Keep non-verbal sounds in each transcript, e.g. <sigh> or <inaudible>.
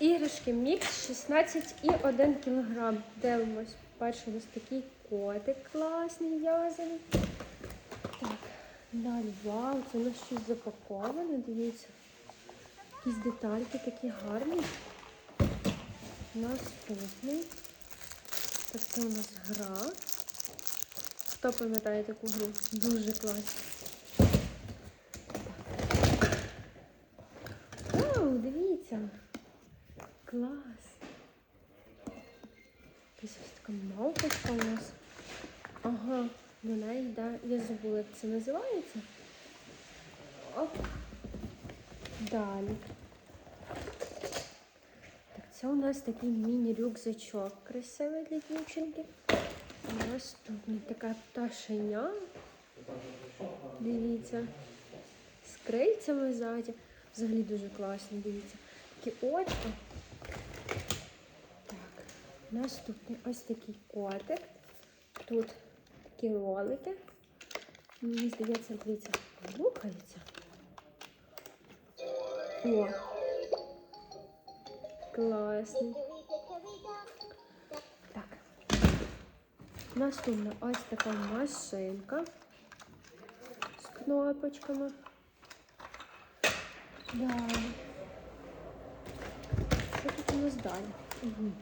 Іграшки мікс 16,1 кг. Дивимось. Перший нас такий котик класний в'язаний. Так, далі, вау, це у нас щось запаковане, дивіться. Якісь детальки такі гарні. Наступний. Так, це у нас гра. Хто пам'ятає таку гру? Дуже класна. Вау, дивіться. Клас. Якась ось така мавпочка у нас. Ага, до неї йде. Я забула, як це називається. Оп. Далі. Так, це у нас такий міні-рюкзачок красивий для дівчинки. Наступний така пташеня. Дивіться. З крильцями ззаді. Взагалі дуже класно, дивіться. Такі очка. Так, наступний ось такий котик. Тут такі ролики. Мені здається, дивіться, рухається. О! Класний. Так. Наступна ось така машинка з кнопочками. Далі. Далі? Угу.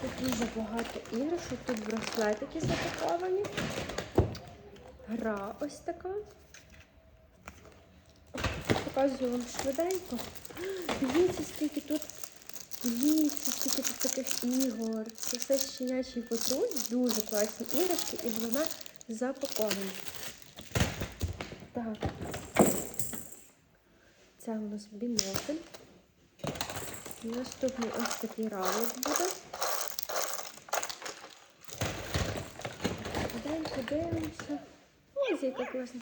Тут дуже багато іграшок, тут браслетики запаковані. Гра ось така. Показую вам швиденько. Дивіться, скільки тут. Дивіться, скільки тут таких ігор. Це все щенячий патруль, дуже класні іграшки, і вона запакована. Так. Це у нас бінокль. Наступний ось такий равлик буде. Далі подивимося. Ось яка класна.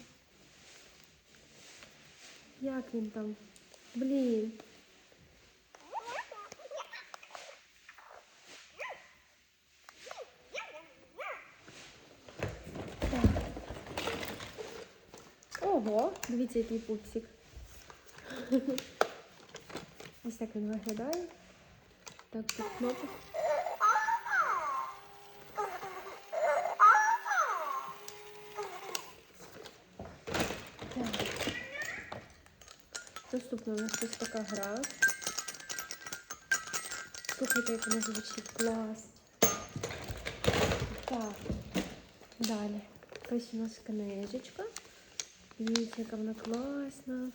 Як він там? Блін. Так. Ого, дивіться, який пупсик. Ось так він виглядає. Так, тут кнопок. Наступна у нас ось така гра. Слухайте, як вона звучить клас. Так. Далі. Ось у нас книжечка. Дивіться, яка вона класна.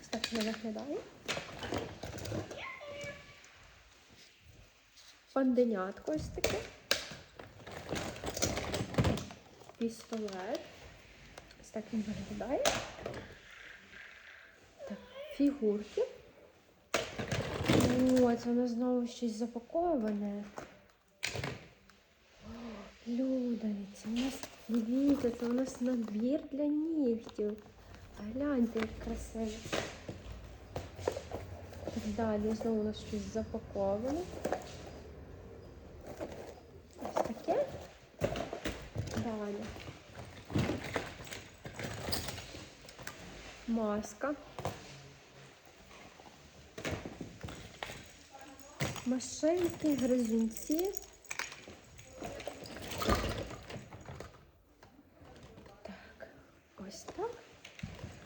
Ось так вона виглядає. Панденятко ось таке. Пістолет. Ось так він виглядає. Так, фігурки. О, це нас знову щось запаковане. О, Людовіці, у нас, дивіться, це у нас набір для нігтів. Гляньте, як красиво. Далі знову у нас щось запаковане. Ось таке. Далі. Маска. Машинки, гризунці. Так, ось так.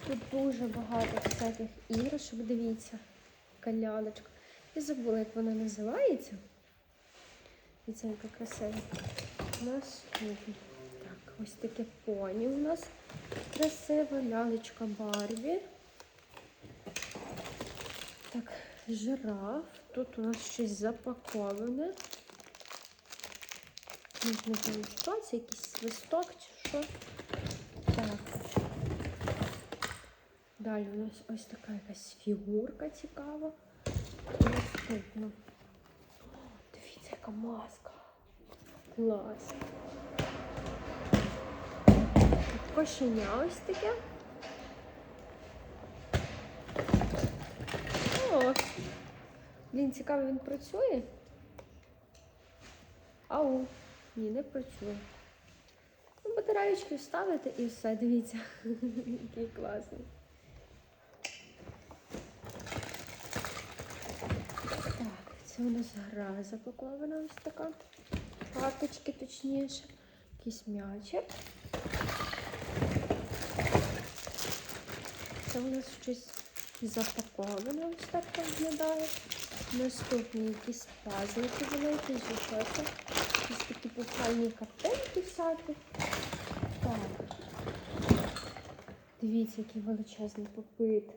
Тут дуже багато всяких іграшок, дивіться, каляночка. Я забула, як вона називається. Це яка красива. Наступне. Так, ось таке поні у нас красива, лялечка Барбі. Так, жираф. Тут у нас щось запаковане. Не знаю, що якийсь свисток чи що. Так. Далі у нас ось така якась фігурка цікава. Наступно. О, Дивіться, яка маска. Клас. Кошеня ось таке. О, блін, цікаво, він працює. Ау. Ні, не працює. Ну, батареєчки вставити і все, дивіться, <laughs> який класний. Так, це у нас гра запакована ось така. Карточки точніше. Якийсь м'ячик. Це у нас щось запаковане, ось так виглядає. Наступні якісь пазлики великі, це? Якісь такі пухальні картинки всякі. Так. Дивіться, який величезний попит.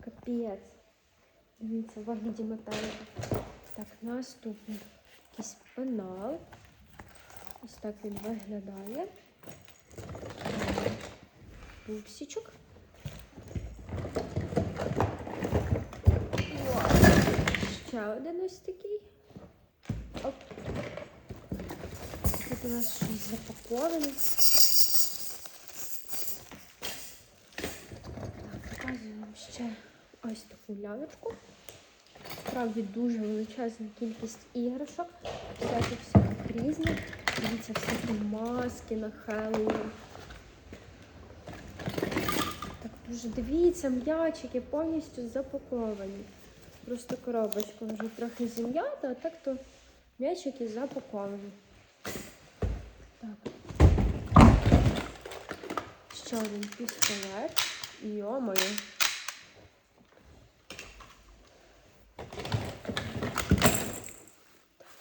Капець. Дивіться, в вигляді металіка. Так, наступний. Якийсь пенал. Ось так він виглядає. Пупсічок. Ще один ось такий. Оп. Тут у нас щось запаковане. Так, показую ще ось таку лялечку. Справді дуже величезна кількість іграшок, всяких всяких різних. Дивіться, всякі маски на Хеллоуін. Так, дуже дивіться, м'ячики повністю запаковані. Просто коробочка вже трохи зім'ята, а так то м'ячики запаковані. Так. Ще один пістолет. Йо-моє.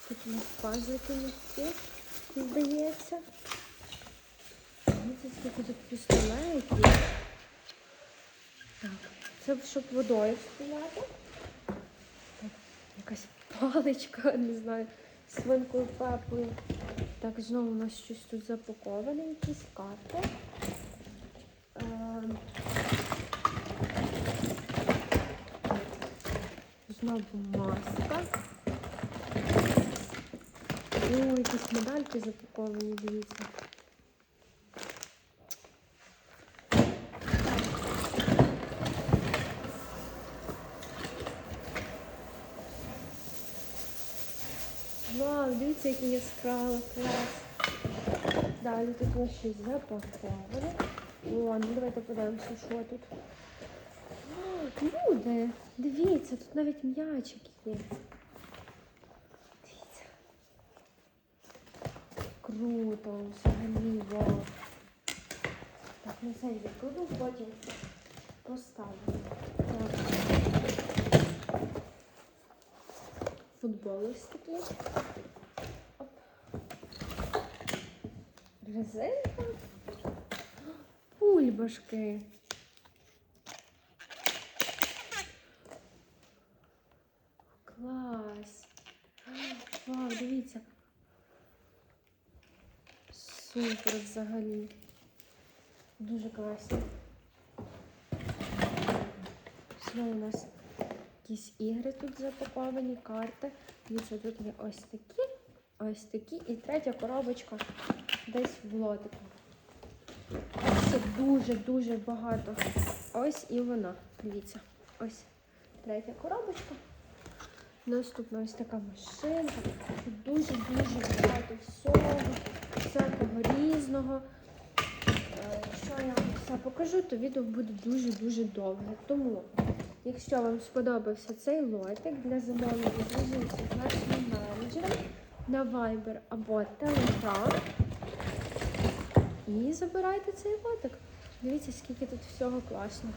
Тут у нас пазлики легкі, здається. Дивіться, скільки тут пістолетів. Так, це щоб водою стріляти. Якась паличка, <laughs> не знаю, свинкою пепою. Так, знову у нас щось тут запаковане, якісь карти. Ем, Знову маска. О, якісь медальки запаковані, дивіться. Вау, дивіться, який яскраво, клас. Далі тут ось щось запаковане. О, ну давайте подивимося, що тут. О, Люди, дивіться, тут навіть м'ячик є. Круто, взагалі, вау. Так, на це відкладу, потім поставлю. Так. Футбол такий. Оп. Резинка. Бульбашки. Клас. Вау, дивіться. Супер взагалі. Дуже класно. Знову у нас якісь ігри тут запаковані, карти. Дивіться, тут є ось такі, ось такі. І третя коробочка десь в лотику. Це дуже-дуже багато. Ось і вона. Дивіться. Ось третя коробочка. Наступна ось така машинка. Дуже-дуже багато всього, всякого різного. Е, Якщо я вам все покажу, то відео буде дуже-дуже довге. Тому, якщо вам сподобався цей лотик для замовлення, зв'яжіться з нашим менеджером на Viber або Telegram і забирайте цей лотик. Дивіться, скільки тут всього класного.